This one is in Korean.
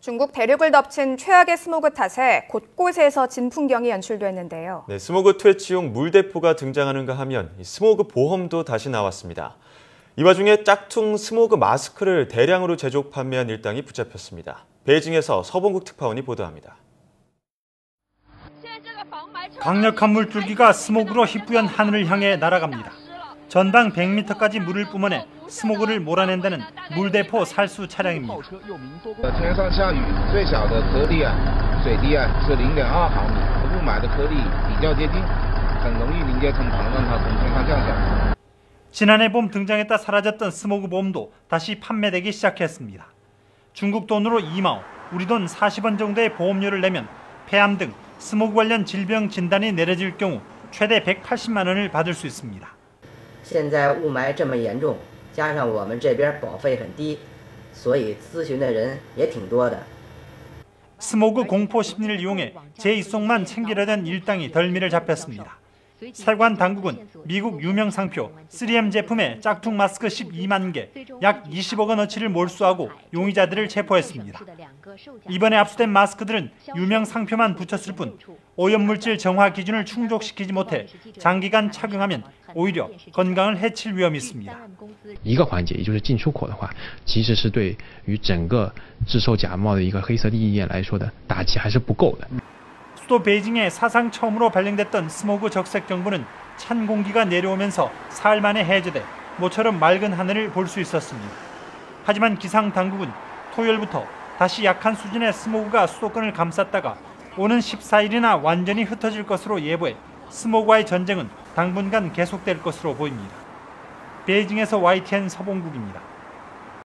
중국 대륙을 덮친 최악의 스모그 탓에 곳곳에서 진풍경이 연출됐는데요. 네, 스모그 퇴치용 물대포가 등장하는가 하면 스모그 보험도 다시 나왔습니다. 이 와중에 짝퉁 스모그 마스크를 대량으로 제조 판매한 일당이 붙잡혔습니다. 베이징에서 서봉국 특파원이 보도합니다. 강력한 물줄기가 스모그로 희뿌연 하늘을 향해 날아갑니다. 전방 100m까지 물을 뿜어내 스모그를 몰아낸다는 물대포 살수 차량입니다. 지난해 봄 등장했다 사라졌던 스모그 봄도 다시 판매되기 시작했습니다. 중국 돈으로 2마오, 우리 돈 40원 정도의 보험료를 내면 폐암 등 스모그 관련 질병 진단이 내려질 경우 최대 180만 원을 받을 수 있습니다. 现在雾霾这么严重，加上我们这边保费很低，所以咨询的人也挺多的。 스모그 공포 심리를 이용해 제 입속만 챙기려던 일당이 덜미를 잡혔습니다. 세관 당국은 미국 유명 상표 3M 제품의 짝퉁 마스크 12만 개, 약 20억 원어치를 몰수하고 용의자들을 체포했습니다. 이번에 압수된 마스크들은 유명 상표만 붙였을 뿐 오염물질 정화 기준을 충족시키지 못해 장기간 착용하면 오히려 건강을 해칠 위험이 있습니다. 一个环节，也就是进出口的话，其实是对于整个制售假冒的一个黑色利益链来说的打击还是不够的。 수도 베이징에 사상 처음으로 발령됐던 스모그 적색 경보는 찬 공기가 내려오면서 사흘 만에 해제돼 모처럼 맑은 하늘을 볼 수 있었습니다. 하지만 기상 당국은 토요일부터 다시 약한 수준의 스모그가 수도권을 감쌌다가 오는 14일이나 완전히 흩어질 것으로 예보해 스모그와의 전쟁은 당분간 계속될 것으로 보입니다. 베이징에서 YTN 서봉국입니다.